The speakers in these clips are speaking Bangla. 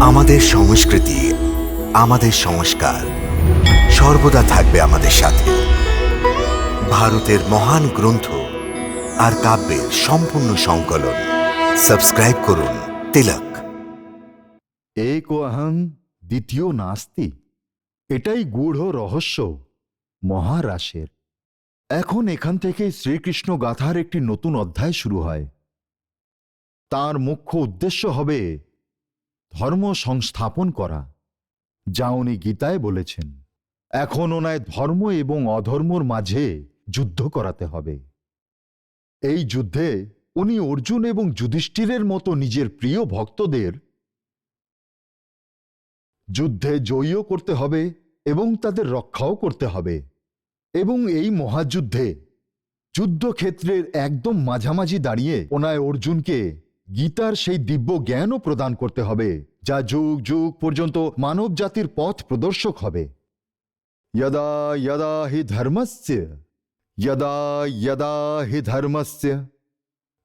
আমাদের সংস্কৃতি, আমাদের সংস্কার সর্বদা থাকবে আমাদের সাথে। ভারতের মহান গ্রন্থ আর কাব্যের সম্পূর্ণ সংকলন। সাবস্ক্রাইব করুন তিলক। এক অহং দ্বিতীয় নাস্তি, এটাই গূঢ় রহস্য মহারাসের। এখন এখান থেকে শ্রীকৃষ্ণ গাথার একটি নতুন অধ্যায় শুরু হয়। তার মুখ্য উদ্দেশ্য হবে ধর্ম সংস্থাপন করা, যা উনি গীতায় বলেছেন। এখন ওনায় ধর্ম এবং অধর্মর মাঝে যুদ্ধ করাতে হবে। এই যুদ্ধে উনি অর্জুন এবং যুধিষ্ঠিরের মতো নিজের প্রিয় ভক্তদের যুদ্ধে জয়ীও করতে হবে এবং তাদের রক্ষাও করতে হবে। এবং এই মহাযুদ্ধে যুদ্ধক্ষেত্রের একদম মাঝামাঝি দাঁড়িয়ে ওনায় অর্জুনকে গীতার সেই দিব্য জ্ঞানও প্রদান করতে হবে যা যুগ যুগ পর্যন্ত মানব জাতির পথ প্রদর্শক হবে যদা যদা হি ধর্মস্য যদা যদা হি ধর্মস্য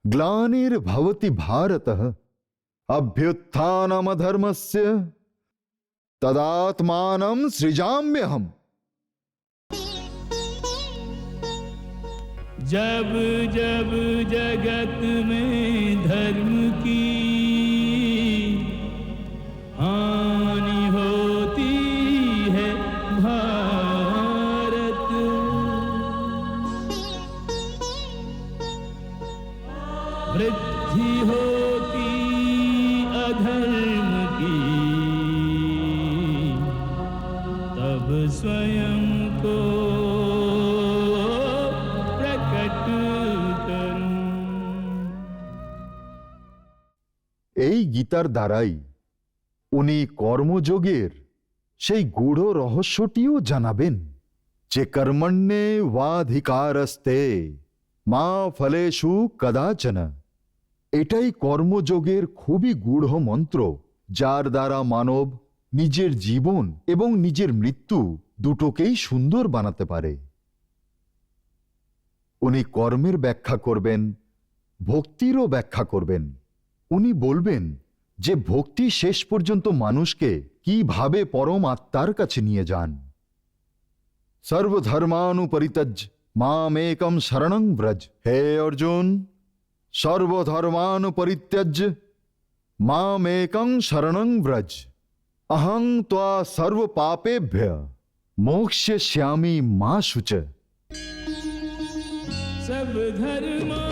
গ্লানির্ভবতি ভারত অভ্যুত্থানমধর্মস্য तदात्मानं सृजाम्यहम जब जब जगत में धर्म की हानि होती है भारत। वृद्धि होती अधर्म গীতার দ্বারাই। উনি কর্মযোগের সেই গূঢ় রহস্যটিও জানাবেন যে কর্মণ্যে ওয়াধিকারস্তে মা ফলেষু কদাচন। এটাই কর্মযোগের খুবই গূঢ় মন্ত্র, যার দ্বারা মানব নিজের জীবন এবং নিজের মৃত্যু দুটোকেই সুন্দর বানাতে পারে। উনি কর্মের ব্যাখ্যা করবেন, ভক্তিরও ব্যাখ্যা করবেন। উনি বলবেন যে ভক্তি শেষ পর্যন্ত মানুষকে কিভাবে পরম আত্মার কাছে নিয়ে যান সর্বধর্মানুপরিতজ মামেকম শরণং ব্রজ হে অর্জুন সর্বধর্মানুপরিত্যজ মামেকং শরণং ব্রজ অহং ত্বা সর্ব পাপেভ্য মোক্ষ্যশ্যামি মা শুচ सब धर्मों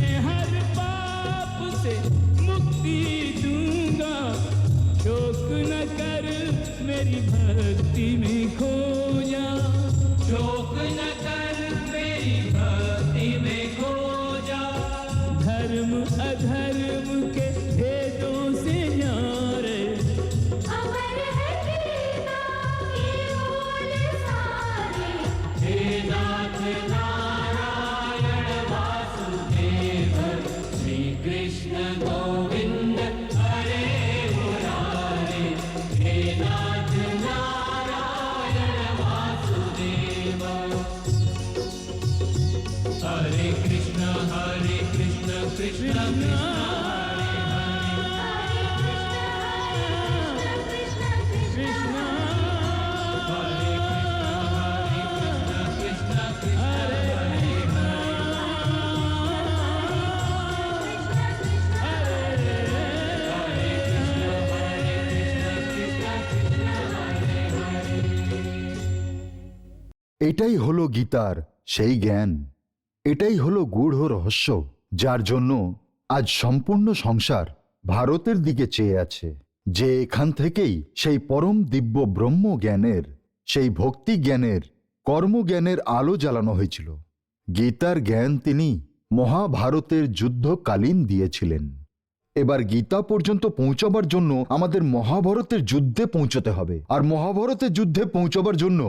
way. এটাই হলো গীতার সেই জ্ঞান। এটাই হলো গূঢ় রহস্য যার জন্য আজ সম্পূর্ণ সংসার ভারতের দিকে চেয়ে আছে, যে এখান থেকেই সেই পরম দিব্য ব্রহ্ম জ্ঞানের সেই ভক্তি জ্ঞানের কর্মজ্ঞানের আলো জ্বালানো হয়েছিল। গীতার জ্ঞান তিনি মহাভারতের যুদ্ধকালীন দিয়েছিলেন। এবার গীতা পর্যন্ত পৌঁছাবার জন্য আমাদের মহাভারতের যুদ্ধে পৌঁছতে হবে। আর মহাভারতের যুদ্ধে পৌঁছবার জন্য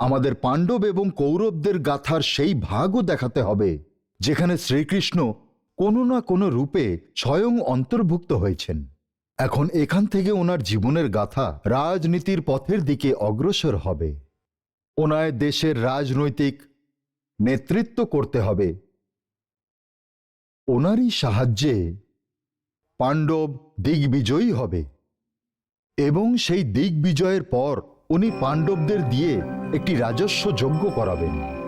আমাদের পাণ্ডব এবং কৌরবদের গাথার সেই ভাগও দেখাতে হবে, যেখানে শ্রীকৃষ্ণ কোনো না কোনো রূপে স্বয়ং অন্তর্ভুক্ত হয়েছেন। এখন এখান থেকে ওনার জীবনের গাথা রাজনীতির পথের দিকে অগ্রসর হবে। ওনায় দেশের রাজনৈতিক নেতৃত্ব করতে হবে। ওনারই সাহায্যে পাণ্ডব দিগ্বিজয়ী হবে এবং সেই দিগ্বিজয়ের পর উনি পাণ্ডবদের দিয়ে একটি রাজস্ব যজ্ঞ করাবেন।